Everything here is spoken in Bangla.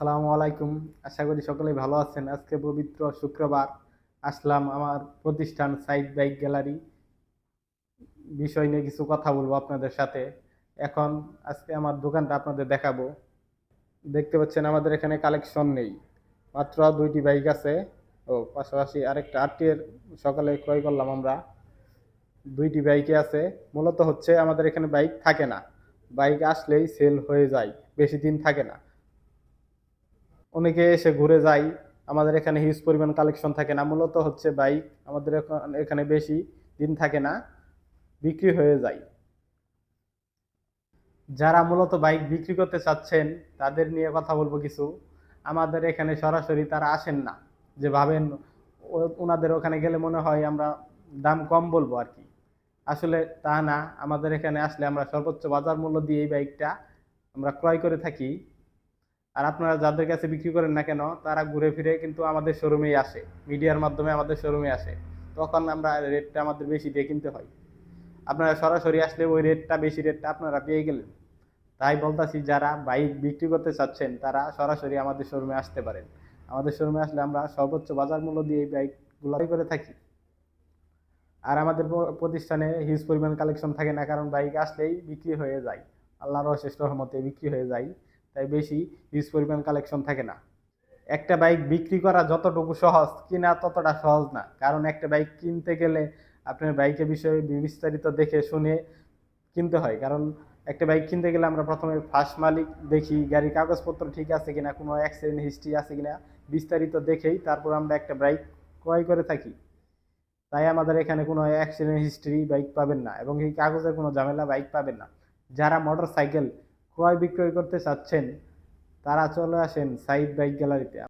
আসসালামু আলাইকুম। আশা করি সকলেই ভালো আছেন। আজকে পবিত্র শুক্রবার আসলাম আমার প্রতিষ্ঠান সাইড বাইক গ্যালারি। বিষয় নিয়ে কিছু কথা বলব আপনাদের সাথে। এখন আজকে আমার দোকানটা আপনাদের দেখাবো। দেখতে পাচ্ছেন আমাদের এখানে কালেকশন নেই। মাত্র দুইটি বাইক আছে। ও, পাশাপাশি আরেকটা আরটিএর সকালে ক্রয় করলাম আমরা। দুইটি বাইকে আছে। মূলত হচ্ছে আমাদের এখানে বাইক থাকে না। বাইক আসলেই সেল হয়ে যায়। বেশি দিন থাকে না। অনেকে এসে ঘুরে যায়। আমাদের এখানে হিউজ পরিমাণ কালেকশন থাকে না। মূলত হচ্ছে বাইক আমাদের এখন- বেশি দিন থাকে না, বিক্রি হয়ে যায়। যারা মূলত বাইক বিক্রি করতে চাচ্ছেন, তাদের নিয়ে কথা বলব কিছু। আমাদের এখানে সরাসরি তারা আসেন না। যে ভাবেন ওনাদের ওখানে গেলে মনে হয় আমরা দাম কম বলব আর কি। আসলে তা না। আমাদের এখানে আসলে আমরা সর্বোচ্চ বাজার মূল্য দিয়ে এই বাইকটা আমরা ক্রয় করে থাকি। আর আপনারা যাদের কাছে বিক্রি করেন না কেন, তারা ঘুরে ফিরে কিন্তু আমাদের শোরুমেই আসে। মিডিয়ার মাধ্যমে আমাদের শোরুমে আসে। তখন আমরা রেটটা আমাদের বেশি দিয়ে কিনতে হয়। আপনারা সরাসরি আসলে ওই রেটটা বেশি রেটটা আপনারা পেয়ে গেলেন। তাই বলতাছি, যারা বাইক বিক্রি করতে চাচ্ছেন, তারা সরাসরি আমাদের শোরুমে আসতে পারেন। আমাদের শোরুমে আসলে আমরা সর্বোচ্চ বাজার মূল্য দিয়ে এই বাইকগুলো করে থাকি। আর আমাদের প্রতিষ্ঠানে হিউজ পরিমাণ কালেকশন থাকে না, কারণ বাইক আসলেই বিক্রি হয়ে যায়। আল্লাহর অশেষ রহমতে বিক্রি হয়ে যায়। তাই বেশি হিউজ পরিমাণ কালেকশন থাকে না। একটা বাইক বিক্রি করা যতটুকু সহজ, কিনা ততটা সহজ না। কারণ একটা বাইক কিনতে গেলে আপনার বাইকের বিষয়ে বিস্তারিত দেখে শুনে কিনতে হয়। কারণ একটা বাইক কিনতে গেলে আমরা প্রথমে ফার্স্ট মালিক দেখি, গাড়ির কাগজপত্র ঠিক আছে কিনা, কোনো অ্যাক্সিডেন্ট হিস্ট্রি আছে কিনা, বিস্তারিত দেখেই তারপর আমরা একটা বাইক ক্রয় করে থাকি। তাই আমাদের এখানে কোনো অ্যাক্সিডেন্ট হিস্ট্রি বাইক পাবেন না এবং এই কাগজের কোনো ঝামেলা বাইক পাবেন না। যারা মোটর সাইকেল ক্রয় বিক্রয় করতে চাচ্ছেন তারা চলে আসেন সাইদ বাইক গ্যালারিতে।